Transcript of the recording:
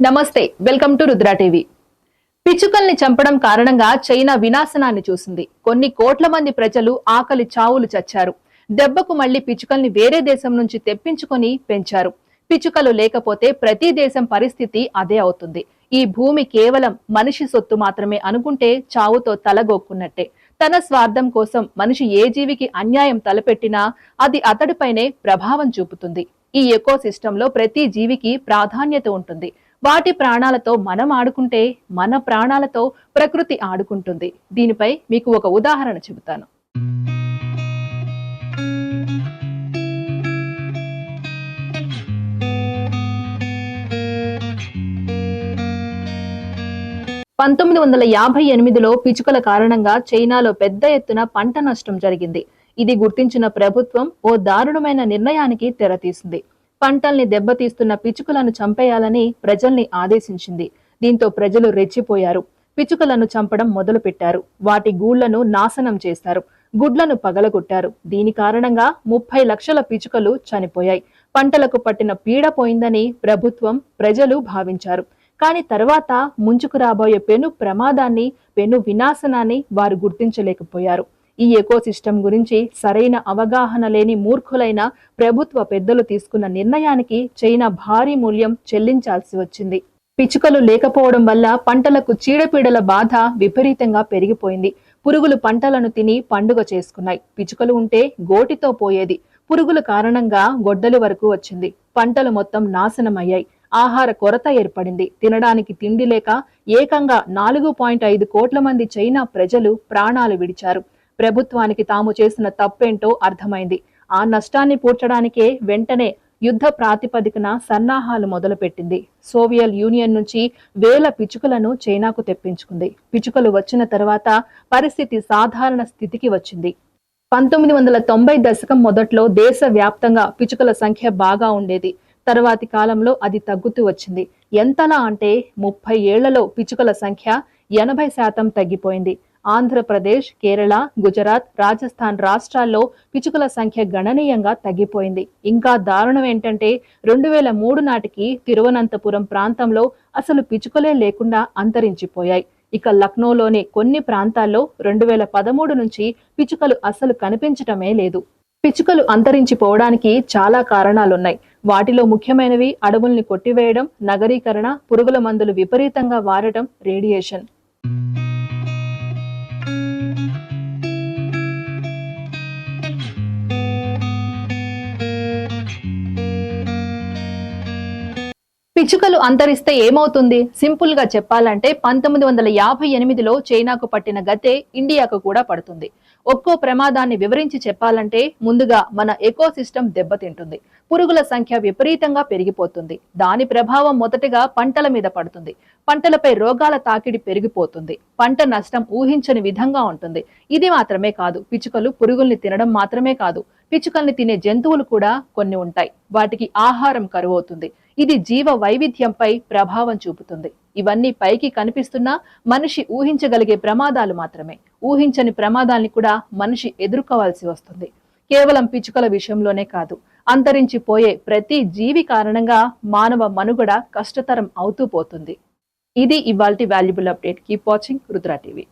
నమస్తే welcome to Rudra TV. పిచ్చుకల్ని చంపడం కారణంగా చైనా వినాశనాన్ని చూసింది. కొన్ని కోట్ల మంది ప్రజలు ఆకలి చావులు చచ్చారు. దెబ్బకు మళ్ళీ పిచ్చుకల్ని వేరే దేశం నుంచి తెప్పించుకొని పెంచారు. పిచ్చుకలు లేకపోతే ప్రతి దేశం పరిస్థితి అదే అవుతుంది. ఈ భూమి కేవలం మనిషి సొత్తు మాత్రమే అనుకుంటే చావుతో తలగొక్కున్నట్టే. తన స్వార్థం కోసం మనిషి ఏ జీవికి అన్యాయం తలపెట్టినా అది అతడిపైనే ప్రభావం చూపుతుంది. ఈ ఎకో సిస్టంలో ప్రతి జీవికి ప్రాధాన్యత ఉంటుంది. వాటి ప్రాణాలతో మనం ఆడుకుంటే మన ప్రాణాలతో ప్రకృతి ఆడుకుంటుంది. దీనిపై మీకు ఒక ఉదాహరణ చెబుతాను. పంతొమ్మిది వందల యాభై ఎనిమిదిలో పిచుకల కారణంగా చైనాలో పెద్ద ఎత్తున పంట నష్టం జరిగింది. ఇది గుర్తించిన ప్రభుత్వం ఓ దారుణమైన నిర్ణయానికి తెరతీసింది. పంటల్ని దెబ్బతీస్తున్న పిచుకలను చంపేయాలని ప్రజల్ని ఆదేశించింది. దీంతో ప్రజలు రెచ్చిపోయారు. పిచుకలను చంపడం మొదలుపెట్టారు. వాటి గూళ్ళను నాశనం చేశారు గుడ్లను పగలగొట్టారు. దీని కారణంగా ముప్పై లక్షల పిచుకలు చనిపోయాయి. పంటలకు పట్టిన పీడ పోయిందని ప్రభుత్వం ప్రజలు భావించారు. కానీ తర్వాత ముంచుకు రాబోయే పెను ప్రమాదాన్ని పెను వినాశనాన్ని వారు గుర్తించలేకపోయారు. ఈ ఎకోసిస్టమ్ గురించి సరైన అవగాహన లేని మూర్ఖులైన ప్రభుత్వ పెద్దలు తీసుకున్న నిర్ణయానికి చైనా భారీ మూల్యం చెల్లించాల్సి వచ్చింది. పిచ్చుకలు లేకపోవడం వల్ల పంటలకు చీడపీడల బాధ విపరీతంగా పెరిగిపోయింది. పురుగులు పంటలను తిని పండుగ చేసుకున్నాయి. పిచ్చుకలు ఉంటే గోటితో పోయేది. పురుగుల కారణంగా గొడ్డలి వరకు వచ్చింది. పంటలు మొత్తం నాశనమయ్యాయి. ఆహార కొరత ఏర్పడింది. తినడానికి తిండి లేక ఏకంగా నాలుగు పాయింట్ ఐదు కోట్ల మంది చైనా ప్రజలు ప్రాణాలు విడిచారు. ప్రభుత్వానికి తాము చేసిన తప్పేంటో అర్థమైంది. ఆ నష్టాన్ని పూడ్చడానికే వెంటనే యుద్ధ ప్రాతిపదికన సన్నాహాలు మొదలుపెట్టింది. సోవియల్ యూనియన్ నుంచి వేల పిచుకలను చైనాకు తెప్పించుకుంది. పిచుకలు వచ్చిన తర్వాత పరిస్థితి సాధారణ స్థితికి వచ్చింది. పంతొమ్మిది వందల తొంభై దశకం మొదట్లో దేశ వ్యాప్తంగా పిచుకల సంఖ్య బాగా ఉండేది. తర్వాతి కాలంలో అది తగ్గుతూ వచ్చింది. ఎంతలా అంటే ముప్పై ఏళ్ళలో పిచుకల సంఖ్య ఎనభై శాతం తగ్గిపోయింది. ఆంధ్రప్రదేశ్ కేరళ గుజరాత్ రాజస్థాన్ రాష్ట్రాల్లో పిచుకల సంఖ్య గణనీయంగా తగ్గిపోయింది. ఇంకా దారుణం ఏంటంటే రెండు వేల మూడు నాటికి తిరువనంతపురం ప్రాంతంలో అసలు పిచుకలే లేకుండా అంతరించిపోయాయి. ఇక లక్నోలోని కొన్ని ప్రాంతాల్లో రెండు వేల పదమూడు నుంచి పిచుకలు అసలు కనిపించటమే లేదు. పిచుకలు అంతరించిపోవడానికి చాలా కారణాలున్నాయి. వాటిలో ముఖ్యమైనవి అడవుల్ని కొట్టివేయడం నగరీకరణ పురుగుల మందులు విపరీతంగా వాడటం రేడియేషన్. పిచ్చుకలు అంతరిస్తే ఏమవుతుంది? సింపుల్గా చెప్పాలంటే పంతొమ్మిది వందల యాభై ఎనిమిదిలో చైనాకు పట్టిన గతే ఇండియాకు కూడా పడుతుంది. ఒక్కో ప్రమాదాన్ని వివరించి చెప్పాలంటే ముందుగా మన ఎకోసిస్టమ్ దెబ్బతింటుంది. పురుగుల సంఖ్య విపరీతంగా పెరిగిపోతుంది. దాని ప్రభావం మొదటగా పంటల మీద పడుతుంది. పంటలపై రోగాల తాకిడి పెరిగిపోతుంది. పంట నష్టం ఊహించని విధంగా ఉంటుంది. ఇది మాత్రమే కాదు పిచ్చుకలు పురుగుల్ని తినడం మాత్రమే కాదు. పిచ్చుకల్ని తినే జంతువులు కూడా కొన్ని ఉంటాయి. వాటికి ఆహారం కరువవుతుంది. ఇది జీవ వైవిధ్యంపై ప్రభావం చూపుతుంది. ఇవన్నీ పైకి కనిపిస్తున్నా మనిషి ఊహించగలిగే ప్రమాదాలు మాత్రమే. ఊహించని ప్రమాదాల్ని కూడా మనిషి ఎదుర్కోవాల్సి వస్తుంది. కేవలం పిచ్చుకల విషయంలోనే కాదు అంతరించిపోయే ప్రతి జీవి కారణంగా మానవ మనుగడ కష్టతరం అవుతూ పోతుంది. ఇది ఇవాల్టి valuable update keep watching Rudra TV.